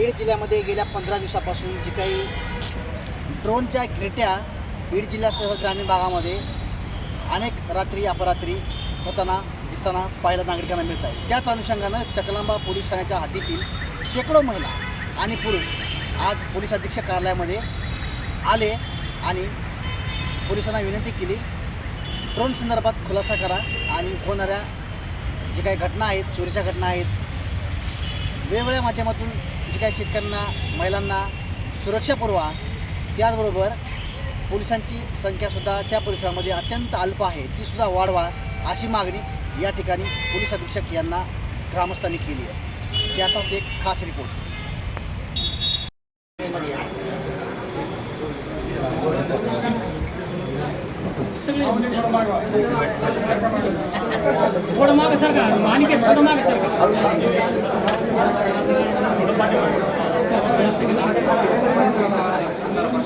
बीड जिल्ह्यामध्ये गेल्या पंधरा दिवसापासून जी काही ड्रोनच्या क्रेट्या बीड जिल्ह्यासह ग्रामीण भागामध्ये अनेक रात्री अपरात्री होताना दिसताना पाहायला नागरिकांना मिळत आहे. त्याच अनुषंगानं चकलांबा पोलीस ठाण्याच्या हद्दीतील शेकडो महिला आणि पुरुष आज पोलीस अधीक्षक कार्यालयामध्ये आले आणि पोलिसांना विनंती केली ड्रोन संदर्भात खुलासा करा आणि होणाऱ्या जे काही घटना आहेत चोरीच्या घटना आहेत वेगवेगळ्या माध्यमातून जे काही शेतकऱ्यांना महिलांना सुरक्षा पुरवा. त्याचबरोबर पोलिसांची संख्यासुद्धा त्या परिसरामध्ये अत्यंत अल्प आहे. तीसुद्धा वाढवा अशी मागणी या ठिकाणी पोलीस अधीक्षक यांना ग्रामस्थांनी केली आहे. त्याचाच एक खास रिपोर्ट. थोडं मागं सरका. आणि थोडं मागं सरका.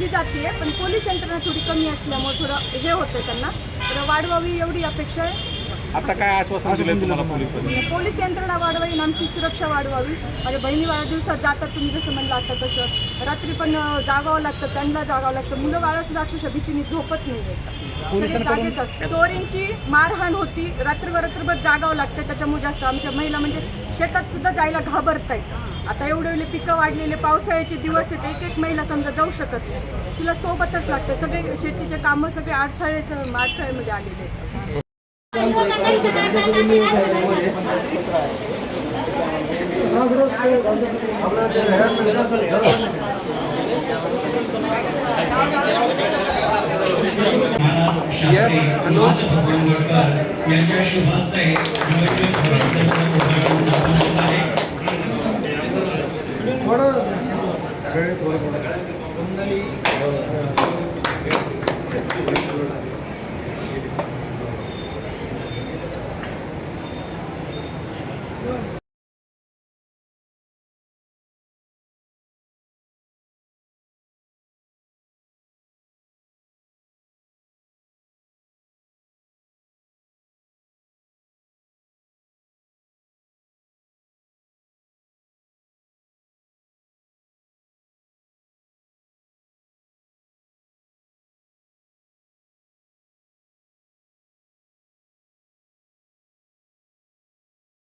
घेतली जाते पण पोलीस यंत्रणा थोडी कमी असल्यामुळे थोडं हे होतं त्यांना. तर वाढवावी एवढी अपेक्षा आहे. आता काय आश्वासन दिलं तुम्हाला पोलीस पोलीस यंत्रणा वाढवावी आणि आमची सुरक्षा वाढवावी. माझ्या बहिणी बाळा दिवसात जातात तुम्ही जसं म्हणलं आता तसं. रात्री पण जागावं लागतं त्यांना जागावं लागतं. मुलं बाळा सुद्धा अक्षरशः भीतीने झोपत नाही. चोरींची मारहाण होती. रात्रभर रात्रभर जागावं लागतं. त्याच्यामुळे जास्त आमच्या महिला म्हणजे शेतात सुद्धा जायला घाबरतायत. आता एवढे एवढे पिकं वाढलेले पावसाळ्याचे दिवस आहेत. एक एक महिला समजा जाऊ शकत नाही. तिला सोबतच लागतं. सगळे शेतीचे कामं सगळे अडथळे अडथळ्यामध्ये आलेले आहेत. यांच्या शुभ हस्ते जवळचे